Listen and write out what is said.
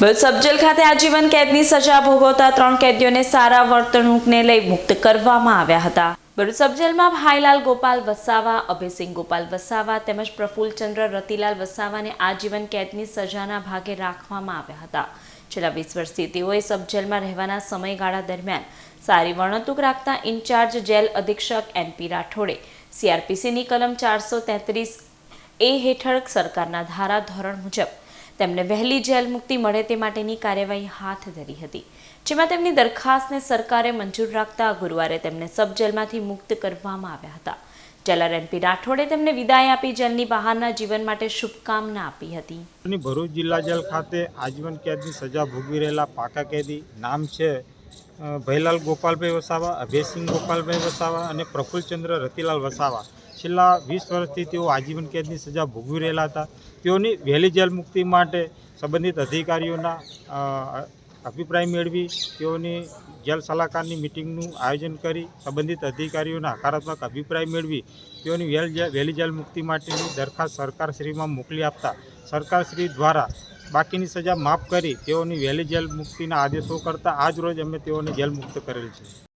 Sub jail ખાતે આજીવન કેદની સજા ભોગવતા ત્રણ કેદીઓને સારા વર્તણૂકને લઈ મુક્ત કરવામાં આવ્યા હતા. ભરૂચ સબજેલમાં ભાઈલાલ ગોપાલ વસાવા, અભયસિંહ ગોપાલ વસાવા તેમજ પ્રફુલ્લચંદ્ર રતિલાલ વસાવાને આજીવન કેદની સજાના ભાગે રાખવામાં આવ્યા હતા. છેલ્લા વીસ વર્ષથી તેઓએ સબજેલમાં રહેવાના સમયગાળા દરમિયાન સારી વર્ણતુક રાખતા ઇન્ચાર્જ જેલ અધિક્ષક એનપી રાઠોડે સીઆરપીસીની કલમ ચારસો તેત્રીસ એ હેઠળ સરકારના ધારા ધોરણ મુજબ તેમને વહેલી જેલ મુક્તિ મળે તે માટેની કાર્યવાહી હાથ ધરી હતી. જેમાં તેમની દરખાસ્તને સરકારે મંજૂર રાખતા ગુરુવારે તેમને સબ જેલમાંથી મુક્ત કરવામાં આવ્યા હતા. જેલર એમપી રાઠોડે તેમને વિદાય આપી જેલની બહારના જીવન માટે શુભકામના આપી હતી. ભરૂચ જિલ્લા જેલ ખાતે આજીવન કેદની સજા ભોગવી રહેલા પાકા કેદી, નામ છે અ, ભૈલાલ ગોપાલભાઈ વસાવા અભયસિંહ ગોપાલભાઈ વસાવા અને પ્રફુલ્લચંદ્ર રતિલાલ વસાવા. છેલ્લા વીસ વર્ષથી તેઓ આજીવન કેદની સજા ભોગવી રહેલા હતા. તેઓની વહેલી જેલ મુક્તિ માટે સંબંધિત અધિકારીઓના અભિપ્રાય મેળવી તેઓની જેલ સલાહકારની મિટિંગનું આયોજન કરી સંબંધિત અધિકારીઓના હકારાત્મક અભિપ્રાય મેળવી તેઓની વહેલી જેલ મુક્તિ માટેની દરખાસ્ત સરકારશ્રીમાં મોકલી આપતા. સરકારશ્રી દ્વારા બાકીની સજા માફ કરી તેઓની વહેલી જેલ મુક્તિના આદેશો કરતા આજ રોજ અમે તેઓને જેલ મુક્ત કરેલ છે.